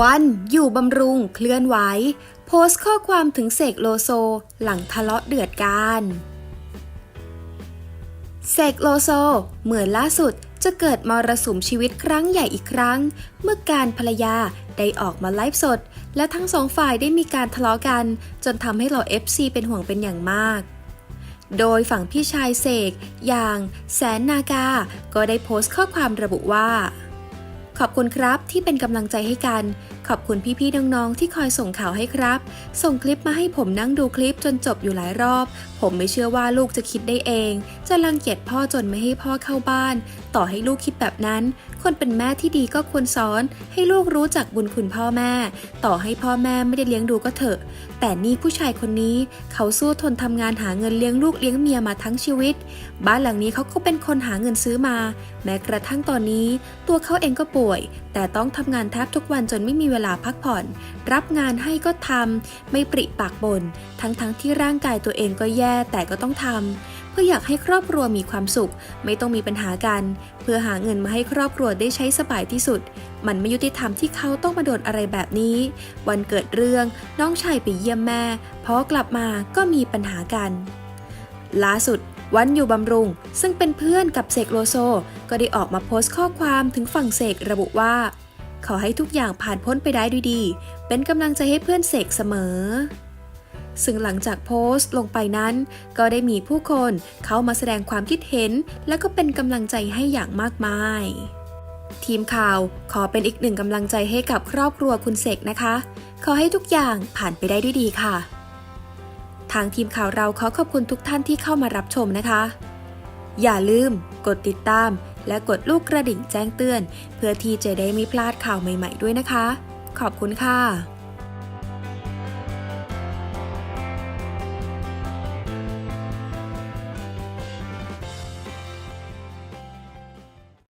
วันอยู่บำรุงเคลื่อนไหวโพสต์ข้อความถึงเสกโลโซ หลังทะเลาะเดือดกันเสกโลโซ เหมือนล่าสุดจะเกิดมรสุมชีวิตครั้งใหญ่อีกครั้ง เมื่อการภรรยาได้ออกมาไลฟ์สด และทั้งสองฝ่ายได้มีการทะเลาะกัน จนทำให้เหล่า FC เป็นห่วงเป็นอย่างมาก โดยฝั่งพี่ชายเสกอย่างแสนนากา ก็ได้โพสต์ข้อความระบุว่า ขอบคุณครับที่เป็นกำลังใจให้กัน ขอบคุณพี่ๆน้องๆที่คอยส่งข่าวให้ครับ ส่งคลิปมาให้ผมนั่งดูคลิปจนจบอยู่หลายรอบ ผมไม่เชื่อว่าลูกจะคิดได้เองจะรังเกียจพ่อจนไม่ให้พ่อเข้าบ้าน ต่อให้ลูกคิดแบบนั้น คนเป็นแม่ที่ดีก็ควรสอน ให้ลูกรู้จักบุญคุณพ่อแม่ ต่อให้พ่อแม่ไม่ได้เลี้ยงดูก็เถอะ แต่นี่ผู้ชายคนนี้ เขาสู้ทนทำงานหาเงินเลี้ยงลูกเลี้ยงเมียมาทั้งชีวิต บ้านหลังนี้เขาก็เป็นคนหาเงินซื้อมา แม้กระทั่งตอนนี้ ตัวเขาเองก็ป่วยแต่ต้องทำงานแทบทุกวันจนไม่มีเวลาพักผ่อน รับงานให้ก็ทำไม่ปริปากบน่นทั้งๆทที่ร่างกายตัวเองก็แย่แต่ก็ต้องทำเพื่ออยากให้ครอบครัวมีความสุข ไม่ต้องมีปัญหากัน เพื่อหาเงินมาให้ครอบครัวได้ใช้สบายที่สุด มันไม่ยุติธรรมที่เขาต้องมาโดนอะไรแบบนี้ วันเกิดเรื่องน้องชายไปเยี่ยมแม่พอกลับมาก็มีปัญหากันล่าสุด วันอยู่บำรุง ซึ่งเป็นเพื่อนกับเสกโลโซ ก็ได้ออกมาโพสต์ข้อความถึงฝั่งเสกระบุว่า ขอให้ทุกอย่างผ่านพ้นไปได้ด้วยดี เป็นกำลังใจให้เพื่อนเสกเสมอ ซึ่งหลังจากโพสต์ลงไปนั้น ก็ได้มีผู้คนเข้ามาแสดงความคิดเห็น และก็เป็นกำลังใจให้อย่างมากมาย ทีมข่าวขอเป็นอีกหนึ่งกำลังใจให้กับครอบครัวคุณเสกนะคะ ขอให้ทุกอย่างผ่านไปได้ด้วยดีค่ะ ทางทีมข่าวเราขอขอบคุณทุกท่านที่เข้ามารับชมนะคะ อย่าลืม กดติดตาม และกดลูกกระดิ่งแจ้งเตือน เพื่อที่จะได้ไม่พลาดข่าวใหม่ ๆ ด้วยนะคะ ขอบคุณค่ะ